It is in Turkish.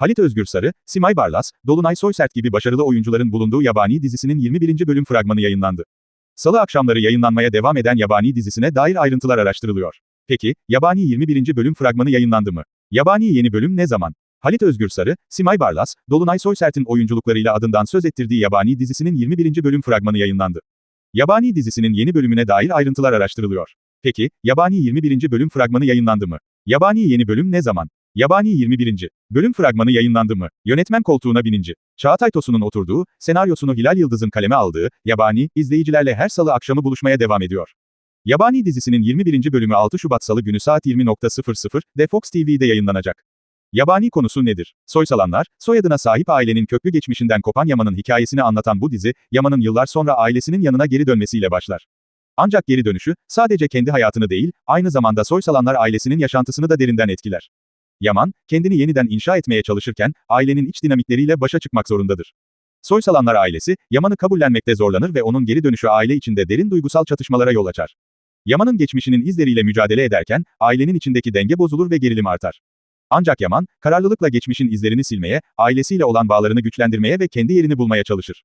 Halit Özgür Sarı, Simay Barlas, Dolunay Soysert gibi başarılı oyuncuların bulunduğu Yabani dizisinin 21. bölüm fragmanı yayınlandı. Salı akşamları yayınlanmaya devam eden Yabani dizisine dair ayrıntılar araştırılıyor. Peki, Yabani 21. bölüm fragmanı yayınlandı mı? Yabani yeni bölüm ne zaman? Halit Özgür Sarı, Simay Barlas, Dolunay Soysert'in oyunculuklarıyla adından söz ettirdiği Yabani dizisinin 21. bölüm fragmanı yayınlandı. Yabani dizisinin yeni bölümüne dair ayrıntılar araştırılıyor. Peki, Yabani 21. bölüm fragmanı yayınlandı mı? Yabani yeni bölüm ne zaman? Yabani 21. bölüm fragmanı yayınlandı mı? Yönetmen koltuğuna bininci. Çağatay Tosun'un oturduğu, senaryosunu Hilal Yıldız'ın kaleme aldığı, Yabani, izleyicilerle her salı akşamı buluşmaya devam ediyor. Yabani dizisinin 21. bölümü 6 Şubat Salı günü saat 20.00'de Fox TV'de yayınlanacak. Yabani konusu nedir? Soysalanlar, soyadına sahip ailenin köklü geçmişinden kopan Yaman'ın hikayesini anlatan bu dizi, Yaman'ın yıllar sonra ailesinin yanına geri dönmesiyle başlar. Ancak geri dönüşü, sadece kendi hayatını değil, aynı zamanda Soysalanlar ailesinin yaşantısını da derinden etkiler. Yaman, kendini yeniden inşa etmeye çalışırken, ailenin iç dinamikleriyle başa çıkmak zorundadır. Soysalanlar ailesi, Yaman'ı kabullenmekte zorlanır ve onun geri dönüşü aile içinde derin duygusal çatışmalara yol açar. Yaman'ın geçmişinin izleriyle mücadele ederken, ailenin içindeki denge bozulur ve gerilim artar. Ancak Yaman, kararlılıkla geçmişin izlerini silmeye, ailesiyle olan bağlarını güçlendirmeye ve kendi yerini bulmaya çalışır.